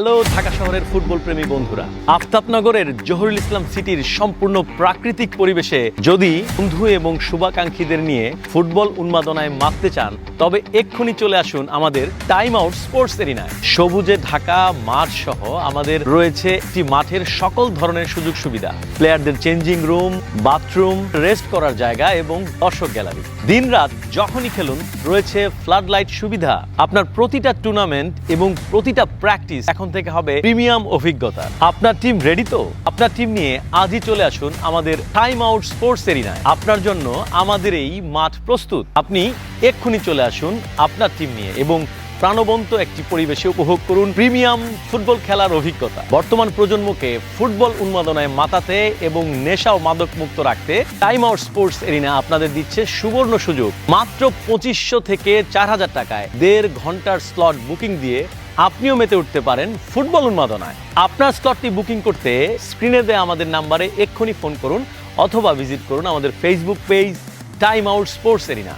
Hello, Dhaka শহরের football প্রেমী বন্ধুরা। আফতাবনগরের জহুরুল ইসলাম সিটির সম্পূর্ণ প্রাকৃতিক পরিবেশে যদি বন্ধু এবং শুভাকাঙ্ক্ষীদের নিয়ে ফুটবল উন্মাদনায় মাততে চান, তবে এক্ষুনি চলে আসুন আমাদের টাইম আউট স্পোর্টস এরিনায় সবুজে ঢাকা, মাঠ সহ আমাদের রয়েছে একটি মাঠের সকল ধরনের সুযোগ সুবিধা। প্লেয়ারদের চেঞ্জিং রুম, বাথরুম, রেস্ট করার জায়গা এবং দর্শক গ্যালারি। দিনরাত যখনই খেলুন, রয়েছে ফ্লাড লাইট সুবিধা। আপনার প্রতিটা টুর্নামেন্ট এবং প্রতিটা প্র্যাকটিস এখন থেকে হবে প্রিমিয়াম অভিজ্ঞতা। আপনার টিম রেডি তো? আপনার টিম নিয়ে আজই চলে আসুন আমাদের টাইম আউট স্পোর্টস এরিনায় আপনার জন্য আমাদের এই মাঠ প্রস্তুত। আপনি এক্ষুনি চলে আসুন আপনার টিম নিয়ে এবং প্রাণবন্ত একটি পরিবেশে উপভোগ করুন প্রিমিয়াম ফুটবল খেলার অভিজ্ঞতা। বর্তমান প্রজন্মকে ফুটবল উন্মাদনায় মাতাতে এবং নেশা ও মাদক মুক্ত রাখতে টাইম আউট স্পোর্টস এরিনা আপনাদের দিচ্ছে সুবর্ণ সুযোগ। মাত্র পঁচিশশো থেকে চার হাজার টাকায় দেড় ঘণ্টার স্লট বুকিং দিয়ে আপনিও মেতে উঠতে পারেন ফুটবল উন্মাদনায়। আপনার স্লটটি বুকিং করতে স্ক্রিনে দেওয়া আমাদের নাম্বারে এক্ষুনি ফোন করুন অথবা ভিজিট করুন আমাদের Facebook page Time Out Sports Arena